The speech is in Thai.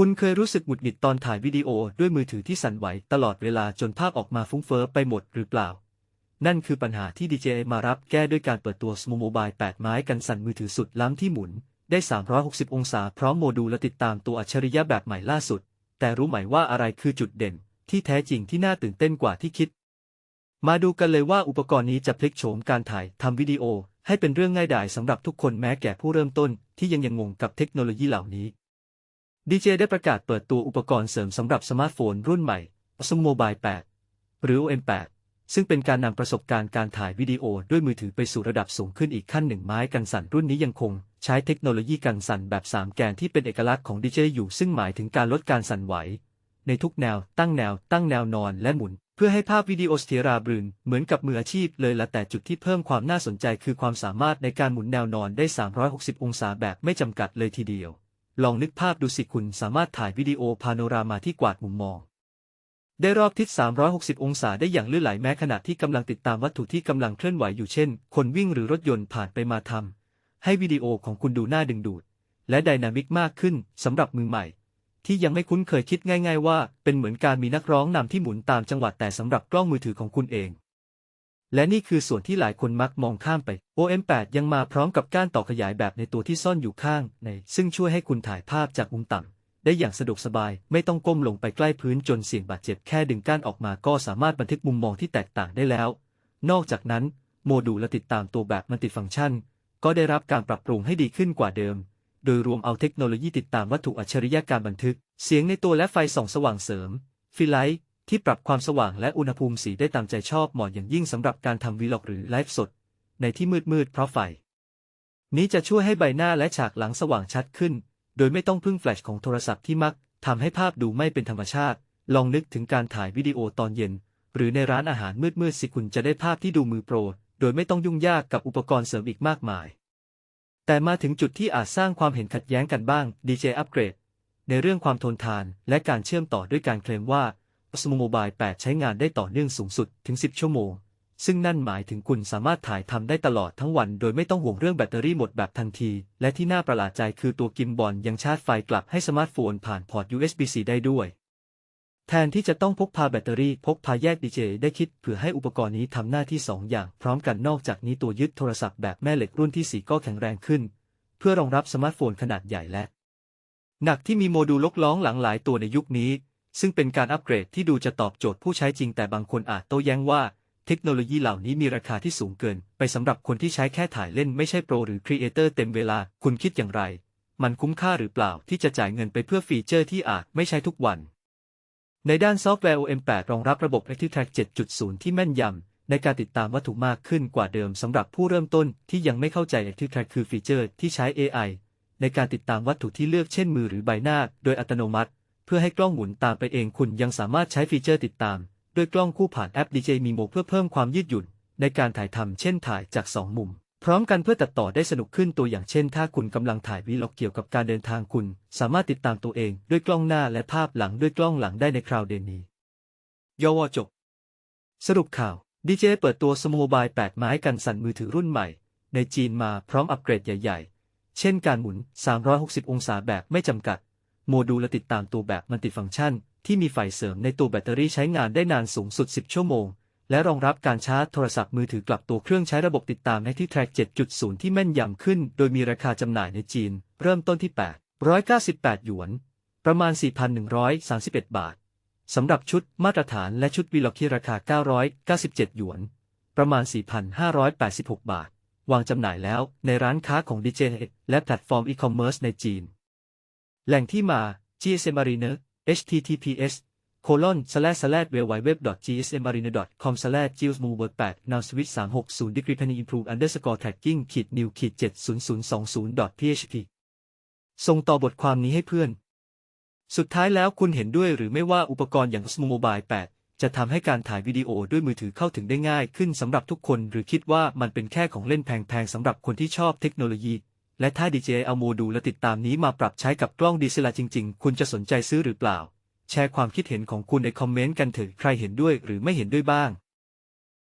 คุณเคยรู้สึกหงุดหงิดตอนถ่ายวิดีโอด้วยมือถือที่สั่นไหวตลอดเวลาจนภาพออกมาฟุ้งเฟ้อไปหมดหรือเปล่า นั่นคือปัญหาที่ DJI มารับแก้ด้วยการเปิดตัว Smart Mobile 8 ไม้กันสั่นมือถือสุดล้ำที่หมุน ได้ 360 องศาพร้อมโมดูลและติดตามตัวอัจฉริยะแบบใหม่ล่าสุด แต่รู้ไหมว่าอะไรคือจุดเด่น ที่แท้จริงที่น่าตื่นเต้นกว่าที่คิด มาดูกันเลยว่าอุปกรณ์นี้จะพลิกโฉมการถ่ายทำวิดีโอ ให้เป็นเรื่องง่ายดายสำหรับทุกคนแม้แก่ผู้เริ่มต้นที่ยังยังงงกับเทคโนโลยีเหล่านี้ DJ ได้ประกาศเปิดตัวอุปกรณ์เสริมสำหรับสมาร์ทโฟนรุ่นใหม่ Osmo Mobile 8 หรือ OM8 ซึ่งเป็นการนำประสบการณ์การถ่ายวิดีโอด้วยมือถือไปสู่ระดับสูงขึ้นอีกขั้นหนึ่งไม้กันสั่นรุ่นนี้ยังคง ใช้เทคโนโลยีกันสั่นแบบ 3 แกนที่เป็นเอกลักษณ์ของ DJ อยู่ซึ่งหมายถึงการลดการสั่นไหว ในทุกแนว ตั้งแนว ตั้งแนวนอนและหมุน เพื่อให้ภาพวิดีโอเสถียราบรื่นเหมือนกับมืออาชีพเลยละแต่จุดที่เพิ่มความน่าสนใจคือความสามารถในการหมุนแนวนอนได้ 360 องศาแบบไม่จำกัดเลยทีเดียว ลองนึกภาพดูสิคุณสามารถถ่ายวิดีโอพาโนรามาที่กวาดมุมมอง ได้รอบทิศ 360 องศาได้อย่างลื่นไหลแม้ขณะที่กำลังติดตามวัตถุที่กำลังเคลื่อนไหวอยู่เช่น คนวิ่งหรือรถยนต์ผ่านไปมาทำให้วิดีโอของคุณดูน่าดึงดูด และไดนามิกมากขึ้นสำหรับมือใหม่ ที่ยังไม่คุ้นเคยคิดง่าย ๆ ว่า เป็นเหมือนการมีนักร้องนำที่หมุนตามจังหวะแต่สำหรับกล้องมือถือของคุณเอง และนี่คือส่วนที่หลายคนมักมองข้ามไป OM8 ยังมาพร้อมกับก้านต่อขยายแบบในตัวที่ซ่อนอยู่ข้างใน ซึ่งช่วยให้คุณถ่ายภาพจากมุมต่ำได้อย่างสะดวกสบาย ไม่ต้องก้มลงไปใกล้พื้นจนเสี่ยงบาดเจ็บแค่ดึงก้านออกมาก็สามารถบันทึกมุมมองที่แตกต่างได้แล้ว นอกจากนั้น โมดูลและติดตามตัวแบบมัลติฟังก์ชัน ก็ได้รับการปรับปรุงให้ดีขึ้นกว่าเดิม โดยรวมเอาเทคโนโลยีติดตามวัตถุอัจฉริยะการบันทึก เสียงในตัวและไฟส่องสว่างเสริมฟิลไลท์ ที่ปรับความสว่างและอุณหภูมิสีได้ตามใจชอบเหมาะอย่างยิ่งสำหรับการทำวีล็อกหรือไลฟ์สด ในที่มืดมืดเพราะไฟ นี้จะช่วยให้ใบหน้าและฉากหลังสว่างชัดขึ้น โดยไม่ต้องพึ่งแฟลชของโทรศัพท์ที่มักทำให้ภาพดูไม่เป็นธรรมชาติ ลองนึกถึงการถ่ายวิดีโอตอนเย็น หรือในร้านอาหารมืดๆสิคุณจะได้ภาพที่ดูมือโปร โดยไม่ต้องยุ่งยากกับอุปกรณ์เสริมอีกมากมาย แต่มาถึงจุดที่อาจสร้างความเห็นขัดแย้งกันบ้าง DJ อัปเกรดในเรื่องความทนทานและการเชื่อมต่อด้วยการเคลมว่า Osmo Mobile 8 ใช้งานได้ต่อเนื่องสูงสุดถึง 10 ชั่วโมง ซึ่งนั่นหมายถึงคุณสามารถถ่ายทำได้ตลอดทั้งวัน โดยไม่ต้องห่วงเรื่องแบตเตอรี่หมดแบบทันที และที่น่าประหลาดใจคือตัวกิมบอลยังชาร์จไฟกลับให้สมาร์ทโฟนผ่านพอร์ต USB-C ได้ด้วย แทนที่จะต้องพกพาแบตเตอรี่พกพาแยก DJ ได้คิดเผื่อให้อุปกรณ์นี้ทำหน้าที่ 2 อย่าง พร้อมกันนอกจากนี้ตัวยึดโทรศัพท์แบบแม่เหล็กรุ่นที่ 4 ก็แข็งแรงขึ้น เพื่อรองรับสมาร์ทโฟนขนาดใหญ่และหนักที่มีโมดูลลกล้องหลังหลายตัวในยุคนี้ ซึ่งเป็นการอัปเกรดที่ดูจะตอบโจทย์ผู้ใช้จริงแต่บางคนอาจโต้แย้งว่า เทคโนโลยีเหล่านี้มีราคาที่สูงเกิน ไปสำหรับคนที่ใช้แค่ถ่ายเล่นไม่ใช่โปรหรือครีเอเตอร์เต็มเวลาคุณคิดอย่างไร มันคุ้มค่าหรือเปล่าที่จะจ่ายเงินไปเพื่อฟีเจอร์ที่อาจไม่ใช้ทุกวัน ในด้านซอฟต์แวร์ OM8 รองรับระบบ ActiveTrack 7.0 ที่แม่นยำในการติดตามวัตถุมากขึ้นกว่าเดิมสำหรับผู้เริ่มต้นที่ยังไม่เข้าใจ ActiveTrack คือฟีเจอร์ที่ใช้ AI ในการติดตามวัตถุที่เลือกเช่นมือหรือใบหน้า โดยอัตโนมัติ เพื่อให้กล้องหมุนตามไปเองคุณยังสามารถใช้ฟีเจอร์ติดตาม ด้วยกล้องคู่ผ่านแอป DJI Mimo เพื่อเพิ่มความยืดหยุ่น ในการถ่ายทำเช่นถ่ายจาก 2 มุม พร้อมกันเพื่อตัดต่อได้สนุกขึ้นตัวอย่างเช่น ถ้าคุณกำลังถ่ายวีล็อกเกี่ยวกับการเดินทางคุณ สามารถติดตามตัวเองด้วยกล้องหน้าและภาพหลังด้วยกล้องหลังได้ในคราวเดนนี้ยอวจบ สรุปข่าว DJ เปิดตัวสโมบาย 8 ไม้กันสั่นมือถือรุ่นใหม่ ในจีนมาพร้อมอัปเกรดใหญ่ ๆ เช่นการหมุน 360 องศาแบบไม่จำกัด โมดูลและติดตามตัวแบบมัลติฟังก์ชัน ที่มีไฟเสริมในตัวแบตเตอรี่ใช้งานได้นานสูงสุด 10 ชั่วโมง และรองรับการชาร์จโทรศัพท์มือถือกลับตัวเครื่องใช้ระบบติดตามในที่ Track 7.0 ที่แม่นยำขึ้น โดยมีราคาจำหน่ายในจีน เริ่มต้นที่ 898 หยวน ประมาณ 4,131 บาทสำหรับชุดมาตรฐานและชุดวีล็อกที่ราคา 997 หยวน ประมาณ 4,586 บาท วางจำหน่ายแล้วในร้านค้าของ DJ และแพลตฟอร์มอีคอมเมิร์ซในจีน แหล่งที่มา GSM Mariner https colon slash slash www.gsmariner.com slash g e o s m o v e r 8 now switch 360 degree penny improve underscore tracking ขีด new ขีด70020 php ส่งต่อบทความนี้ให้เพื่อน สุดท้ายแล้วคุณเห็นด้วยหรือไม่ว่าอุปกรณ์อย่าง Osmo Mobile 8 จะทำให้การถ่ายวิดีโอด้วยมือถือเข้าถึงได้ง่ายขึ้นสำหรับทุกคน หรือคิดว่ามันเป็นแค่ของเล่นแพงๆสำหรับคนที่ชอบเทคโนโลยี และถ้า DJI เอาโมดูลและติดตามนี้มาปรับใช้กับกล้องดีเซลจริง ๆ คุณจะสนใจซื้อหรือเปล่า แชร์ความคิดเห็นของคุณในคอมเมนต์กันเถอะใครเห็นด้วยหรือไม่เห็นด้วยบ้าง